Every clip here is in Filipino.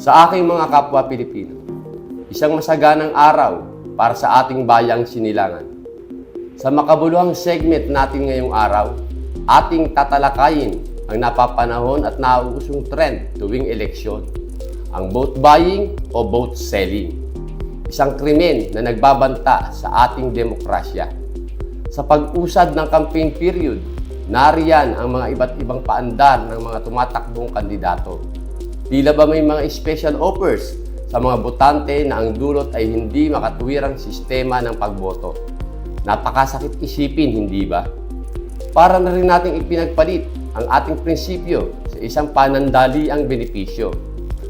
Sa aking mga kapwa Pilipino, isang masaganang araw para sa ating bayang sinilangan. Sa makabuluhang segment natin ngayong araw, ating tatalakayin ang napapanahon at nauusong trend tuwing eleksyon, ang vote buying o vote selling. Isang krimen na nagbabanta sa ating demokrasya. Sa pag-usad ng campaign period, nariyan ang mga iba't ibang paandar ng mga tumatakbong kandidato. Tila ba may mga special offers sa mga botante na ang dulot ay hindi makatuwirang sistema ng pagboto. Napakasakit isipin, hindi ba? Para na rin nating ipinagpalit ang ating prinsipyo sa isang panandaliang benepisyo.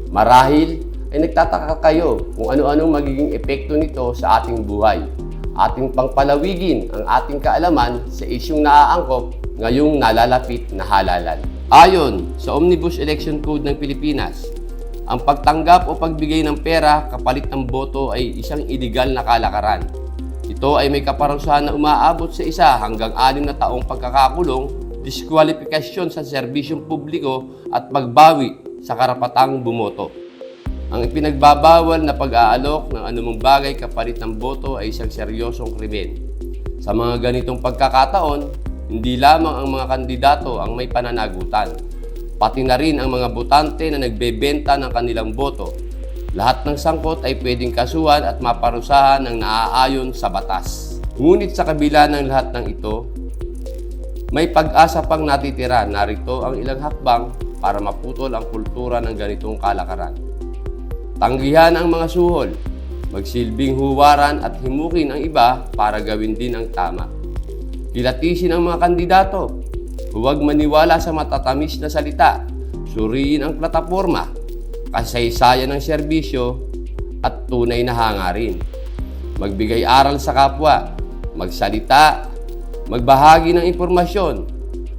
Marahil ay nagtataka kayo kung ano-anong magiging epekto nito sa ating buhay. Ating pangpalawigin ang ating kaalaman sa isyong naaangkop ngayong nalalapit na halalan. Ayon sa Omnibus Election Code ng Pilipinas, ang pagtanggap o pagbigay ng pera kapalit ng boto ay isang iligal na kalakaran. Ito ay may kaparusahan na umaabot sa isa hanggang anim na taong pagkakakulong, diskwalifikasyon sa serbisyong publiko at pagbawi sa karapatang bumoto. Ang ipinagbabawal na pag-aalok ng anumang bagay kapalit ng boto ay isang seryosong krimen. Sa mga ganitong pagkakataon, hindi lamang ang mga kandidato ang may pananagutan, pati na rin ang mga botante na nagbebenta ng kanilang boto. Lahat ng sangkot ay pwedeng kasuhan at maparusahan ng naaayon sa batas. Ngunit sa kabila ng lahat ng ito, may pag-asa pang natitira. Narito ang ilang hakbang para maputol ang kultura ng ganitong kalakaran. Tanggihan ang mga suhol, magsilbing huwaran at himukin ang iba para gawin din ang tama. Kilatisin ang mga kandidato, huwag maniwala sa matatamis na salita, suriin ang plataforma, kasaysayan ng serbisyo at tunay na hangarin. Magbigay aral sa kapwa, magsalita, magbahagi ng impormasyon,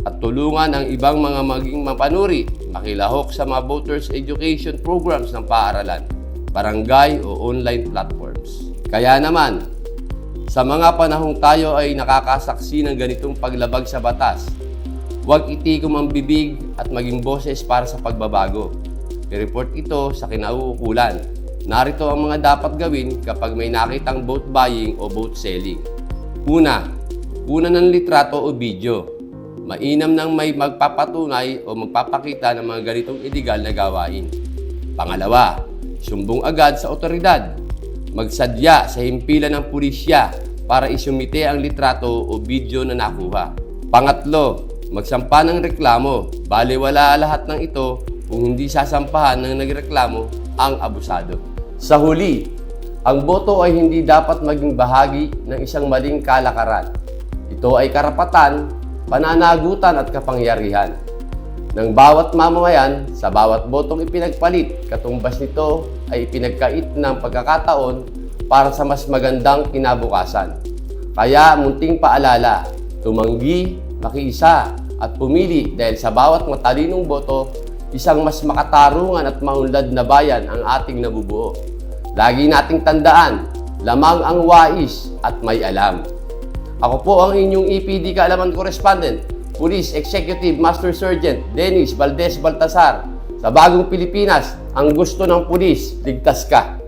at tulungan ang ibang mga maging mapanuri, makilahok sa mga voters education programs ng paaralan, barangay o online platforms. Kaya naman, sa mga panahong tayo ay nakakasaksi ng ganitong paglabag sa batas, huwag itikom ang bibig at maging boses para sa pagbabago. I-report ito sa kinauukulan. Narito ang mga dapat gawin kapag may nakitang vote buying o vote selling. Una, una ng litrato o video. Mainam nang may magpapatunay o magpapakita ng mga ganitong illegal na gawain. Pangalawa, sumbong agad sa otoridad. Magsadya sa himpilan ng pulisya para isumite ang litrato o video na nakuha. Pangatlo, magsampa ng reklamo. Baliwala lahat ng ito kung hindi sasampahan ng nagreklamo ang abusado. Sa huli, ang boto ay hindi dapat maging bahagi ng isang maling kalakaran. Ito ay karapatan, pananagutan at kapangyarihan ng bawat mamamayan sa bawat botong ipinagpalit. Katumbas nito ay pinagkait ng pagkakataon para sa mas magandang kinabukasan. Kaya munting paalala, tumanggi, makiisa at pumili dahil sa bawat matalinong boto, isang mas makatarungan at maunlad na bayan ang ating nabubuo. Lagi nating tandaan, lamang ang wais at may alam. Ako po ang inyong EPD Kaalaman Correspondent, Police Executive Master Sergeant Dennis Valdez Baltasar. Sa bagong Pilipinas, ang gusto ng pulis, ligtas ka.